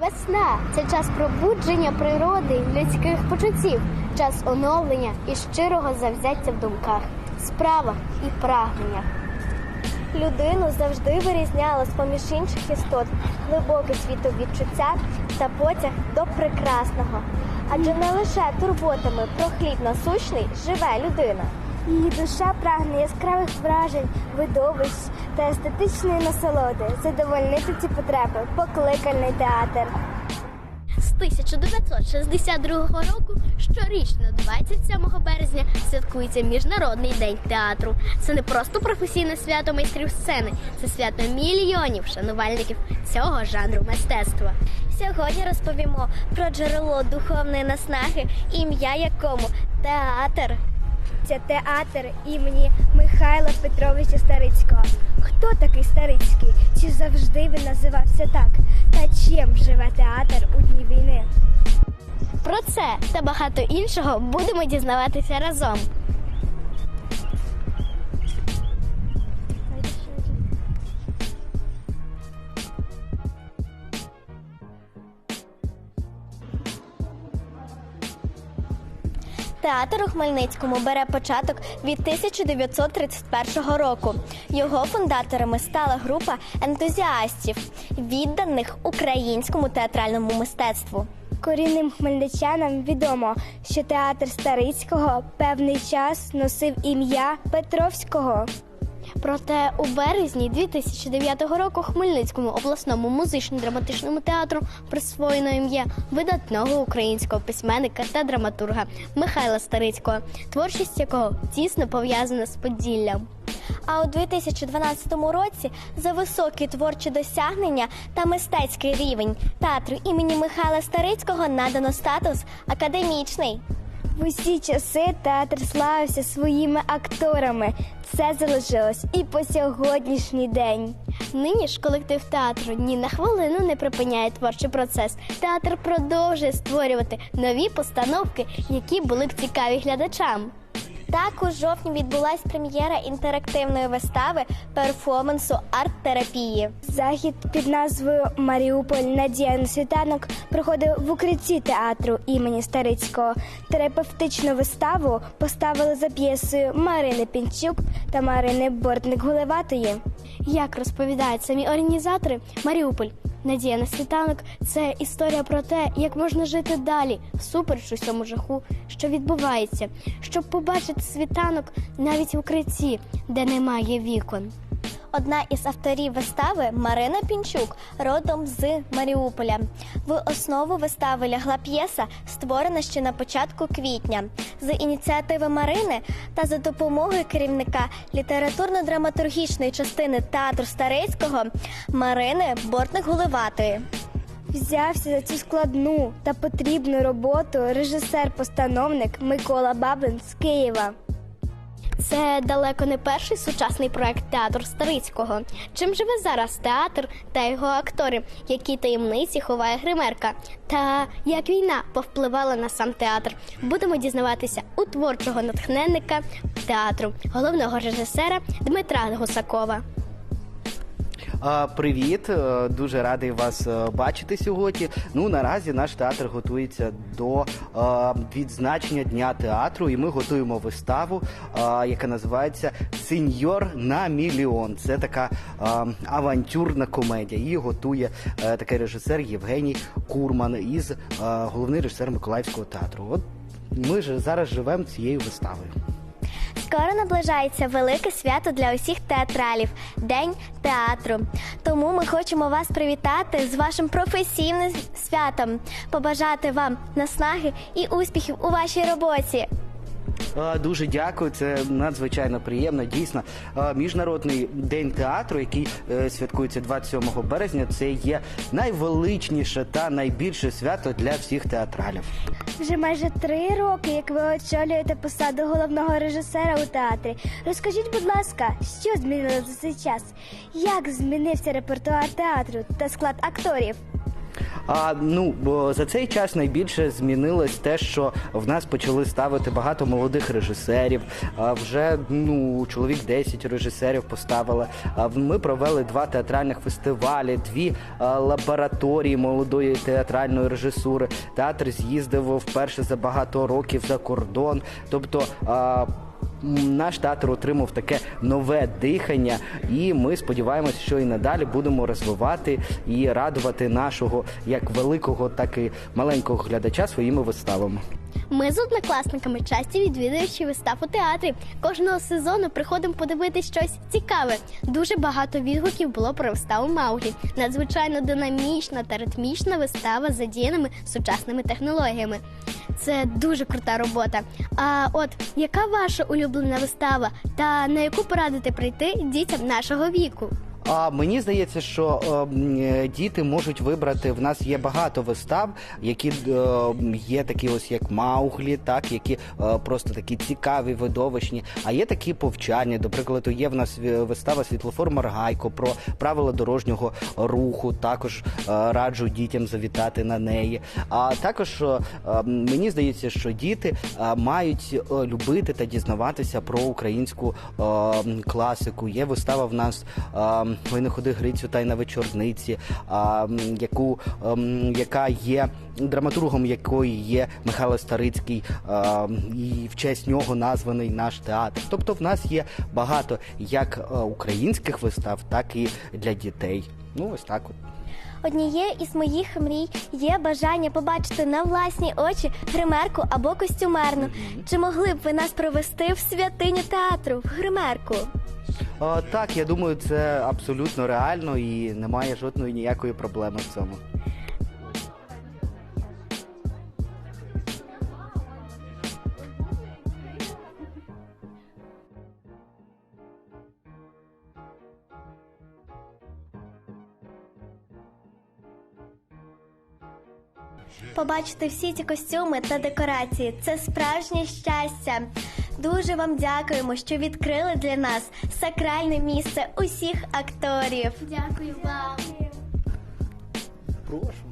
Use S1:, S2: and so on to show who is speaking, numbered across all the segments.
S1: Весна це час пробудження природи, людських почуттів, час оновлення і щирого завзяття в думках, справах і прагненнях.
S2: Людину завжди вирізняла з-поміж інших істот глибоке світовідчуття та потяг до прекрасного. Адже не лише турботами про хліб насущний живе людина. Її душа прагне яскравих вражень, видовищ та естетичної насолоди. Задовольнити ці потреби покликальний театр.
S1: З 1962 року щорічно, 27 березня, святкується Міжнародний день театру. Це не просто професійне свято майстрів сцени, це свято мільйонів шанувальників цього жанру мистецтва.
S2: Сьогодні розповімо про джерело духовної наснаги, ім'я якому театр. Це театр імені Михайла Петровича Старицького. Хто такий Старицький? Чи завжди він називався так? Та чим живе театр у дні війни?
S1: Про це та багато іншого будемо дізнаватися разом.
S2: Театр у Хмельницькому бере початок від 1931 року. Його фундаторами стала група ентузіастів, відданих українському театральному мистецтву. Корінним хмельничанам відомо, що театр Старицького певний час носив ім'я Петровського.
S1: Проте у березні 2009 року Хмельницькому обласному музично-драматичному театру присвоєно ім'я видатного українського письменника та драматурга Михайла Старицького, творчість якого тісно пов'язана з Поділлям.
S2: А у 2012 році за високі творчі досягнення та мистецький рівень театру імені Михайла Старицького надано статус академічний. В усі часи театр славився своїми акторами. Це залишилось і по сьогоднішній день.
S1: Нині ж колектив театру ні на хвилину не припиняє творчий процес. Театр продовжує створювати нові постановки, які були б цікаві глядачам.
S2: Так у жовтні відбулась прем'єра інтерактивної вистави перформансу арт-терапії. Захід під назвою Маріуполь Надія на світанок проходив в укритті театру імені Старицького. Терапевтичну виставу поставили за п'єсою Марини Пінчук та Марини Бортник-Гулеватої.
S1: Як розповідають самі організатори, Маріуполь Надія на світанок це історія про те, як можна жити далі, всупереч усьому жаху, що відбувається, щоб побачити світанок навіть в укритті, де немає вікон.
S2: Одна із авторів вистави Марина Пінчук, родом з Маріуполя. В основу вистави лягла п'єса, створена ще на початку квітня. З ініціативи Марини та за допомогою керівника літературно-драматургічної частини театру Старицького Марини Бортник-Гулеватої. Взявся за цю складну та потрібну роботу режисер-постановник Микола Баблин з Києва.
S1: Це далеко не перший сучасний проект театру Старицького. Чим живе зараз театр та його актори, які таємниці ховає гримерка, та як війна повпливала на сам театр. Будемо дізнаватися у творчого натхненника театру, головного режисера Дмитра Гусакова.
S3: Привіт, е, дуже радий вас е, бачити сьогодні. Ну наразі наш театр готується до е, відзначення дня театру, і ми готуємо виставу, яка називається Сеньор на мільйон. Це така авантюрна комедія. Її готує такий режисер Євгеній Курман із головний режисер Миколаївського театру. От ми ж зараз живемо цією виставою.
S2: Скоро наближається велике свято для усіх театралів День театру. Тому ми хочемо вас привітати з вашим професійним святом, побажати вам наснаги і успіхів у вашій роботі.
S3: Дуже дякую, це надзвичайно приємно. Дійсно, міжнародний день театру, який е, святкується 27 березня, це є найвеличніше та найбільше свято для всіх театралів.
S2: Вже майже три роки, як ви очолюєте посаду головного режисера у театрі. Розкажіть, будь ласка, що змінилося за цей час? Як змінився репертуар театру та склад акторів?
S3: А ну за цей час найбільше змінилось те, що в нас почали ставити багато молодих режисерів. Вже ну чоловік 10 режисерів поставили. Ми провели два театральних фестивалі, дві лабораторії молодої театральної режисури. Театр з'їздив вперше за багато років за кордон. Тобто. Наш театр отримав таке нове дихання, і ми сподіваємося, що і надалі будемо розвивати і радувати нашого як великого, так і маленького глядача своїми виставами.
S1: Ми з однокласниками часті відвідувачі вистав у театрі. Кожного сезону приходимо подивитись щось цікаве. Дуже багато відгуків було про виставу Мауглі. Надзвичайно динамічна та ритмічна вистава з задіяними сучасними технологіями. Це дуже крута робота. А от яка ваша улюблена вистава та на яку порадите прийти дітям нашого віку?
S3: А мені здається, що е, е, діти можуть вибрати. В нас є багато вистав, які е, є такі ось як Мауглі, так які е, просто такі цікаві, видовищні. А є такі повчальні. До прикладу, є в нас е, вистава Світлофор Маргайко про правила дорожнього руху. Також е, раджу дітям завітати на неї. А також е, е, мені здається, що діти е, мають е, любити та дізнаватися про українську е, класику. Є вистава в нас. е, Ви не ходи Грицю тайна вечорниці, а, яку ем, яка є драматургом, якої є Михайло Старицький, а, і в честь нього названий наш театр. Тобто, в нас є багато як е, українських вистав, так і для дітей. Ну ось так от.
S2: Однією із моїх мрій є бажання побачити на власні очі гримерку або костюмерну. Чи могли б ви нас провести в святиню театру в гримерку?
S3: Е, Так, я думаю, це абсолютно реально і немає жодної ніякої проблеми в цьому.
S2: Побачити всі ці костюми та декорації це справжнє щастя. Дуже вам дякуємо, що відкрили для нас сакральне місце усіх акторів.
S1: Дякую вам.
S3: Прошу.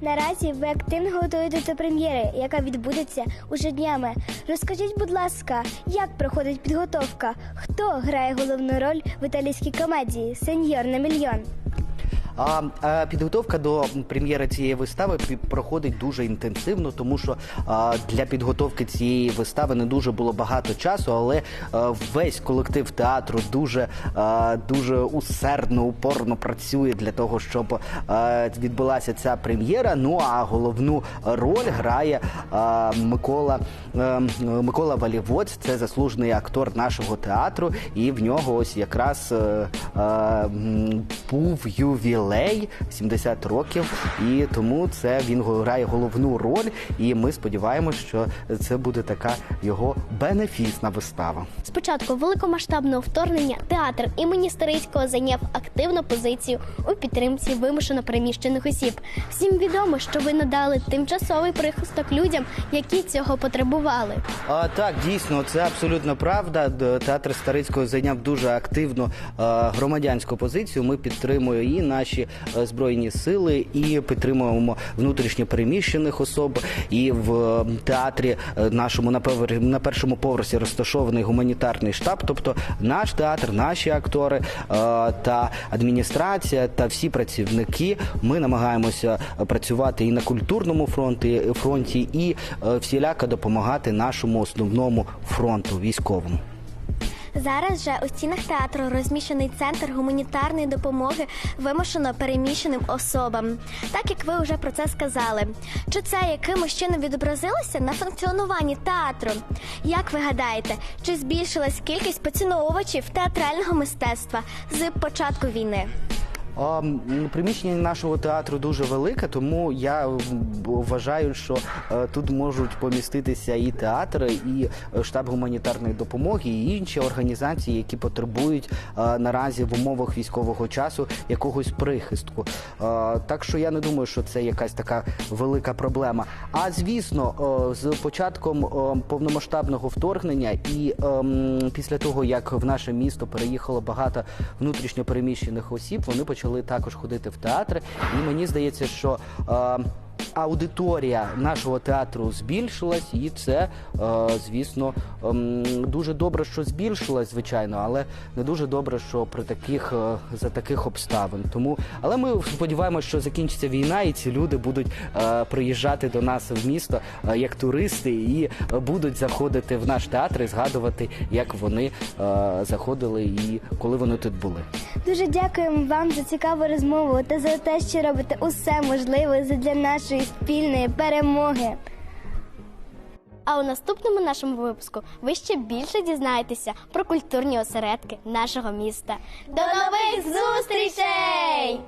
S2: Наразі ви активно готуєтесь до прем'єри, яка відбудеться уже днями. Розкажіть, будь ласка, як проходить підготовка? Хто грає головну роль в італійській комедії Сеньор на мільйон?
S3: А, підготовка до прем'єри цієї вистави проходить дуже інтенсивно, тому що для підготовки цієї вистави не дуже було багато часу, але весь колектив театру дуже, дуже усердно, упорно працює для того, щоб відбулася ця прем'єра. Ну а головну роль грає Микола Микола Валівоць, це заслужений актор нашого театру, і в нього ось якраз е, е, був ювілей 70 років, і тому це він грає головну роль. І ми сподіваємося, що це буде така його бенефісна вистава.
S1: Спочатку великомасштабного вторгнення театр імені Старицького зайняв активну позицію у підтримці вимушено переміщених осіб. Всім відомо, що ви надали тимчасовий прихисток людям, які цього потребували.
S3: А, так, дійсно, це абсолютно правда. Театр Старицького зайняв дуже активну громадянську позицію. Ми підтримуємо і наші е, збройні сили, і підтримуємо внутрішньо переміщених особ. І в е, театрі е, нашому на першому поверсі розташований гуманітарний штаб. Тобто наш театр, наші актори та адміністрація та всі працівники. Ми намагаємося працювати і на культурному фронті, фронті, і всіляко допомагати нашому основному фронту військовому.
S2: Зараз же у стінах театру розміщений центр гуманітарної допомоги вимушено переміщеним особам. Так як ви вже про це сказали. Чи це якимось чином відобразилося на функціонуванні театру? Як ви гадаєте, чи збільшилась кількість поціновувачів театрального мистецтва з початку війни?
S3: Приміщення нашого театру дуже велике, тому я вважаю, що е, тут можуть поміститися і театри, і е, штаб гуманітарної допомоги, і інші організації, які потребують е, наразі в умовах військового часу якогось прихистку. Так що я не думаю, що це якась така велика проблема. А звісно, з початком повномасштабного вторгнення і після того, як в наше місто переїхало багато внутрішньо переміщених осіб, вони почали почали також ходити в театри. І мені здається, що е, аудиторія нашого театру збільшилась, і це, е, звісно, ем, дуже добре, що збільшилась, звичайно, але не дуже добре, що при таких е, за таких обставин. Тому, але ми сподіваємося, що закінчиться війна, і ці люди будуть е, приїжджати до нас в місто як туристи і будуть заходити в наш театр і згадувати, як вони заходили і коли вони тут були.
S2: Дуже дякуємо вам за цікаву розмову та за те, що робите усе можливе для нашої спільної перемоги.
S1: А у наступному нашому випуску ви ще більше дізнаєтеся про культурні осередки нашого міста. До нових зустрічей!